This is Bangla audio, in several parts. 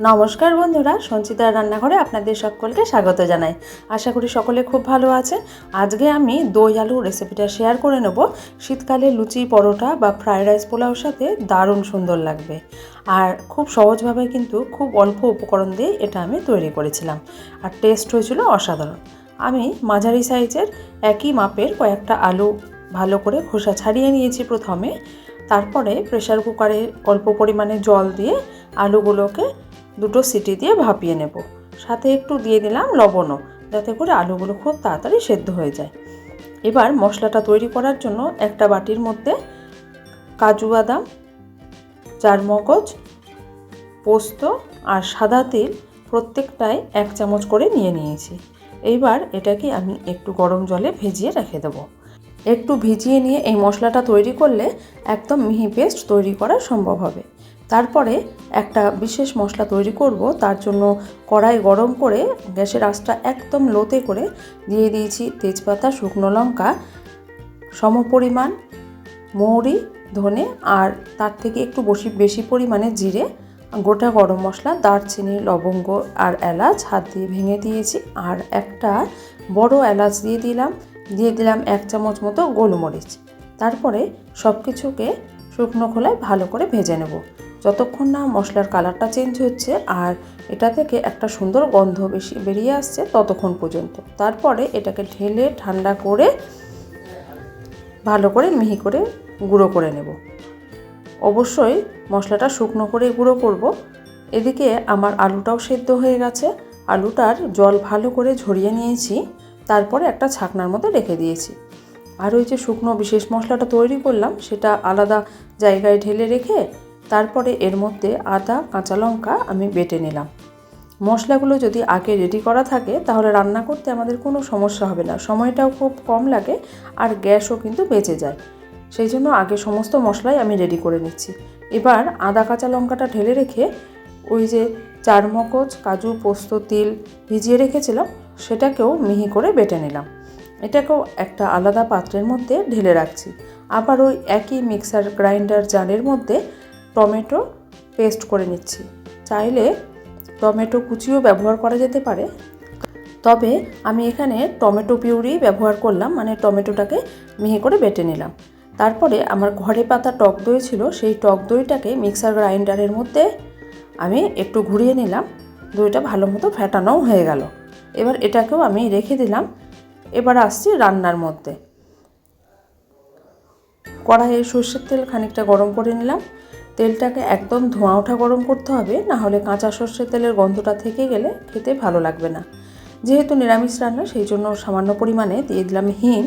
নমস্কার বন্ধুরা, সঞ্চিতার রান্নাঘরে আপনাদের সকলকে স্বাগত জানাই। আশা করি সকলে খুব ভালো আছে। আজকে আমি দই আলু রেসিপিটা শেয়ার করে নেব। শীতকালে লুচি, পরোটা বা ফ্রায়েড রাইস পোলাওর সাথে দারুণ সুন্দর লাগবে। আর খুব সহজভাবে কিন্তু খুব অল্প উপকরণ দিয়ে এটা আমি তৈরি করেছিলাম। আর টেস্ট হয়েছিল অসাধারণ। আমি মাঝারি সাইজের একই মাপের কয়েকটা আলু ভালো করে খোসা ছাড়িয়ে নিয়েছি প্রথমে। তারপরে প্রেসার কুকারে অল্প পরিমাণে জল দিয়ে আলুগুলোকে দুটো সিটি দিয়ে ভাপিয়ে নেব। সাথে একটু দিয়ে দিলাম লবণও, যাতে করে আলুগুলো খুব তাড়াতাড়ি সেদ্ধ হয়ে যায়। এবার মশলাটা তৈরি করার জন্য একটা বাটির মধ্যে কাজু বাদাম, চারমগজ, পোস্ত আর সাদা তিল প্রত্যেকটাই এক চামচ করে নিয়ে নিয়েছি। এইবার এটাকে আমি একটু গরম জলে ভেজিয়ে রেখে দেবো। একটু ভিজিয়ে নিয়ে এই মশলাটা তৈরি করলে একদম মিহি পেস্ট তৈরি করা সম্ভব হবে। তারপরে একটা বিশেষ মশলা তৈরি করব, তার জন্য কড়াই গরম করে গ্যাসের আঁচটা একদম লোতে করে দিয়ে দিয়েছি তেজপাতা, শুকনো লঙ্কা, সমপরিমাণ মৌরি, ধনে আর তার থেকে একটু বেশি বেশি পরিমাণে জিরে, গোটা গরম মশলা, দারচিনি, লবঙ্গ আর এলাচ হাত দিয়ে ভেঙে দিয়েছি আর একটা বড় এলাচ দিয়ে দিলাম দিয়ে দিলাম এক চামচ মতো গোলমরিচ। তারপরে সব কিছুকে শুকনো খোলায় ভালো করে ভেজে নেব। যতক্ষণ না মশলার কালারটা চেঞ্জ হচ্ছে আর এটা থেকে একটা সুন্দর গন্ধ বেশি বেরিয়ে আসছে ততক্ষণ পর্যন্ত। তারপরে এটাকে ঢেলে ঠান্ডা করে ভালো করে মিহি করে গুঁড়ো করে নেব। অবশ্যই মশলাটা শুকনো করে গুঁড়ো করব। এদিকে আমার আলুটাও সেদ্ধ হয়ে গেছে। আলুটার জল ভালো করে ঝরিয়ে নিয়েছি। তারপরে একটা ছাকনার মধ্যে রেখে দিয়েছি। আর ওই যে শুকনো বিশেষ মশলাটা তৈরি করলাম সেটা আলাদা জায়গায় ঢেলে রেখে তারপরে এর মধ্যে আদা, কাঁচা লঙ্কা আমি বেটে নিলাম। মশলাগুলো যদি আগে রেডি করা থাকে, তাহলে রান্না করতে আমাদের কোনো সমস্যা হবে না। সময়টাও খুব কম লাগে আর গ্যাসও কিন্তু বেঁচে যায়। সেই জন্য আগে সমস্ত মশলাই আমি রেডি করে নিচ্ছি। এবার আদা, কাঁচা লঙ্কাটা ঢেলে রেখে ওই যে চারমগজ, কাজু, পোস্ত, তিল ভিজিয়ে রেখেছিলাম, সেটাকেও মিহি করে বেটে নিলাম। এটাকেও একটা আলাদা পাত্রের মধ্যে ঢেলে রাখছি। আবার ওই একই মিক্সার গ্রাইন্ডার জারের মধ্যে টমেটো পেস্ট করে নিচ্ছি। চাইলে টমেটো কুচিও ব্যবহার করা যেতে পারে। তবে আমি এখানে টমেটো পিউরি ব্যবহার করলাম মানে টমেটোটাকে মিহি করে বেটে নিলাম। তারপরে আমার ঘরে পাতা টক দই ছিল, সেই টক দইটাকে মিক্সার গ্রাইন্ডারের মধ্যে আমি একটু ঘুরিয়ে নিলাম। দইটা ভালো মতো ফ্যাটানোও হয়ে গেল। এবার এটাকেও আমি রেখে দিলাম। এবার আসছি রান্নার মধ্যে। কড়াইয়ে সর্ষের তেল খানিকটা গরম করে নিলাম। তেলটাকে একদম ধোঁয়া ওঠা গরম করতে হবে, না হলে কাঁচা সর্ষের তেলের গন্ধটা থেকে গেলে খেতে ভালো লাগবে না। যেহেতু নিরামিষ রান্না, সেই জন্য সামান্য পরিমাণে দিয়ে দিলাম হিং।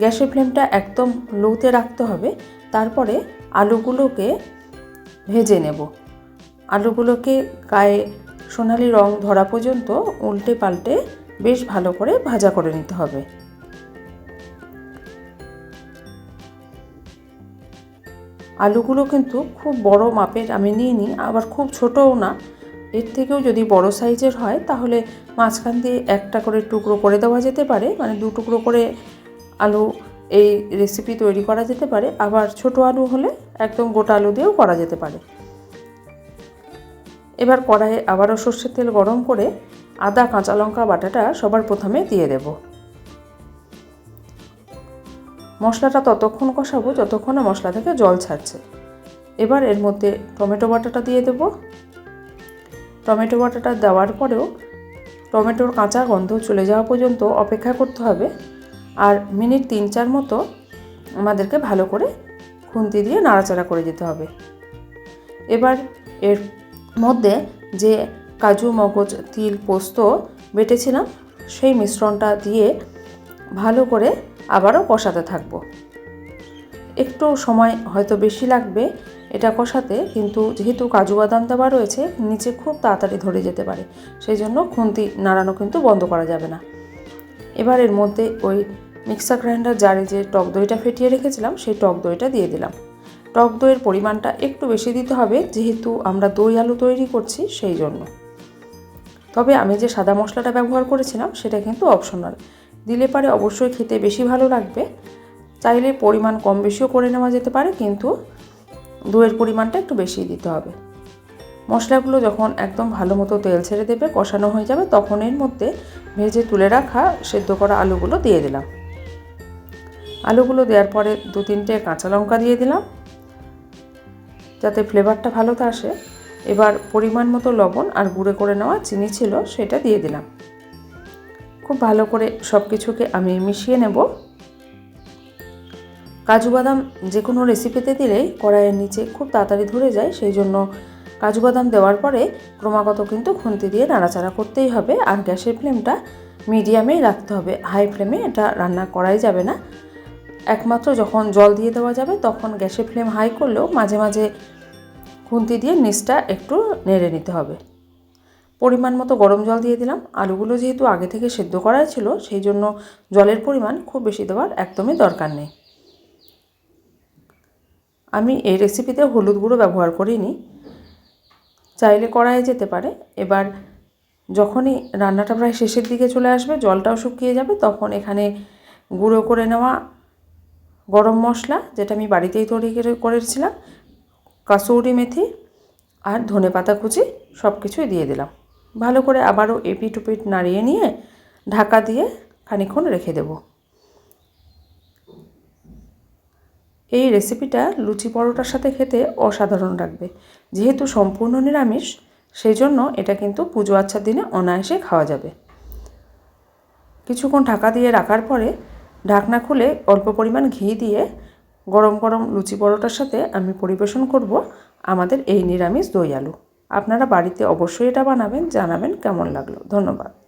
গ্যাসের ফ্লেমটা একদম লোতে রাখতে হবে, তারপরে আলুগুলোকে ভেজে নেব। আলুগুলোকে গায়ে সোনালি রং ধরা পর্যন্ত উল্টে পাল্টে বেশ ভালো করে ভাজা করে নিতে হবে। আলুগুলো কিন্তু খুব বড় মাপের, আমি নিয়ে নিই, আবার খুব ছোটও না। এর থেকেও যদি বড় সাইজের হয়, তাহলে মাঝখান দিয়ে একটা করে টুকরো করে দেওয়া যেতে পারে মানে দু টুকরো করে আলু এই রেসিপি তৈরি করা যেতে পারে, আবার ছোট আলু হলে একদম গোটা আলু দিয়েও করা যেতে পারে। এবার কড়াইয়ে আবারও সর্ষের তেল গরম করে আদা, কাঁচা লঙ্কা, বাটাটা সবার প্রথমে দিয়ে দেব। মশলাটা ততক্ষণ কষাবো যতক্ষণ না মশলা থেকে জল ছাড়ছে। এবার এর মধ্যে টমেটো বাটাটা দিয়ে দেব। টমেটো বাটাটা দেওয়ার পরেও টমেটোর কাঁচা গন্ধ চলে যাওয়া পর্যন্ত অপেক্ষা করতে হবে আর মিনিট তিন চার মতো আমাদেরকে ভালো করে খুন্তি দিয়ে নাড়াচাড়া করে যেতে হবে। এবার এর মধ্যে যে কাজু, মগজ, তিল, পোস্ত বেটেছিলাম সেই মিশ্রণটা দিয়ে ভালো করে আবারও কষাতে থাকব। একটু সময় হয়তো বেশি লাগবে এটা কষাতে, কিন্তু যেহেতু কাজু বাদাম দেওয়া রয়েছে, নিচে খুব তাড়াতাড়ি ধরে যেতে পারে। সেই জন্য খুন্তি নাড়ানো কিন্তু বন্ধ করা যাবে না। এবার এর মধ্যে ওই মিক্সার গ্রাইন্ডার জারে যে টক দইটা ফেটিয়ে রেখেছিলাম, সেই টক দইটা দিয়ে দিলাম। টক দইয়ের পরিমাণটা একটু বেশি দিতে হবে, যেহেতু আমরা দই আলু তৈরি করছি সেই জন্য। তবে আমি যে সাদা মশলাটা ব্যবহার করেছিলাম, সেটা কিন্তু অপশনাল দিলে পারে অবশ্যই খেতে বেশি ভালো লাগবে। চাইলে পরিমাণ কম বেশিও করে নেওয়া যেতে পারে, কিন্তু দইয়ের পরিমাণটা একটু বেশি দিতে হবে। মশলাগুলো যখন একদম ভালো মতো তেল ছেড়ে দেবে, কষানো হয়ে যাবে, তখন এর মধ্যে ভেজে তুলে রাখা সেদ্ধ করা আলুগুলো দিয়ে দিলাম। আলুগুলো দেওয়ার পরে দু তিনটে কাঁচা লঙ্কা দিয়ে দিলাম, যাতে ফ্লেভারটা ভালো আসে। এবার পরিমাণ মতো লবণ আর গুঁড়ো করে নেওয়া চিনি ছিল, সেটা দিয়ে দিলাম। খুব ভালো করে সব কিছুকে আমি মিশিয়ে নেব। কাজু বাদাম যে কোনো রেসিপিতে দিলেই কড়াইয়ের নিচে খুব তাড়াতাড়ি ধরে যায়, সেই জন্য কাজু বাদাম দেওয়ার পরে ক্রমাগত কিন্তু খুন্তি দিয়ে নাড়াচাড়া করতেই হবে আর গ্যাসের ফ্লেমটা মিডিয়ামেই রাখতে হবে। হাই ফ্লেমে এটা রান্না করাই যাবে না। একমাত্র যখন জল দিয়ে দেওয়া যাবে তখন গ্যাসের ফ্লেম হাই করলেও মাঝে মাঝে খুন্তি দিয়ে নিচটা একটু নেড়ে নিতে হবে। পরিমাণ মতো গরম জল দিয়ে দিলাম। আলুগুলো যেহেতু আগে থেকে সেদ্ধ করা ছিল, সেই জন্য জলের পরিমাণ খুব বেশি দেওয়ার একদমই দরকার নেই। আমি এই রেসিপিতে হলুদ গুঁড়ো ব্যবহার করিনি। চাইলে কড়াইয়ে যেতে পারে। এবার যখনই রান্নাটা প্রায় শেষের দিকে চলে আসবে, জলটাও শুকিয়ে যাবে, তখন এখানে গুঁড়ো করে নেওয়া গরম মশলা, যেটা আমি বাড়িতেই তৈরি করেছিলাম, কাসৌরি মেথি আর ধনে পাতা কুচি সব কিছুই দিয়ে দিলাম। ভালো করে আবারও এপিট উপিট নাড়িয়ে নিয়ে ঢাকা দিয়ে খানিক্ষণ রেখে দেব। এই রেসিপিটা লুচি পরোটার সাথে খেতে অসাধারণ লাগবে। যেহেতু সম্পূর্ণ নিরামিষ, সেই জন্য এটা কিন্তু পুজো আচ্ছার দিনে অনায়াসে খাওয়া যাবে। কিছুক্ষণ ঢাকা দিয়ে রাখার পরে ঢাকনা খুলে অল্প পরিমাণ ঘি দিয়ে গরম গরম লুচি পরোটার সাথে আমি পরিবেশন করব আমাদের এই নিরামিষ দই আলু। আপনারা বাড়িতে অবশ্যই এটা বানাবেন জানাবেন কেমন লাগল। ধন্যবাদ।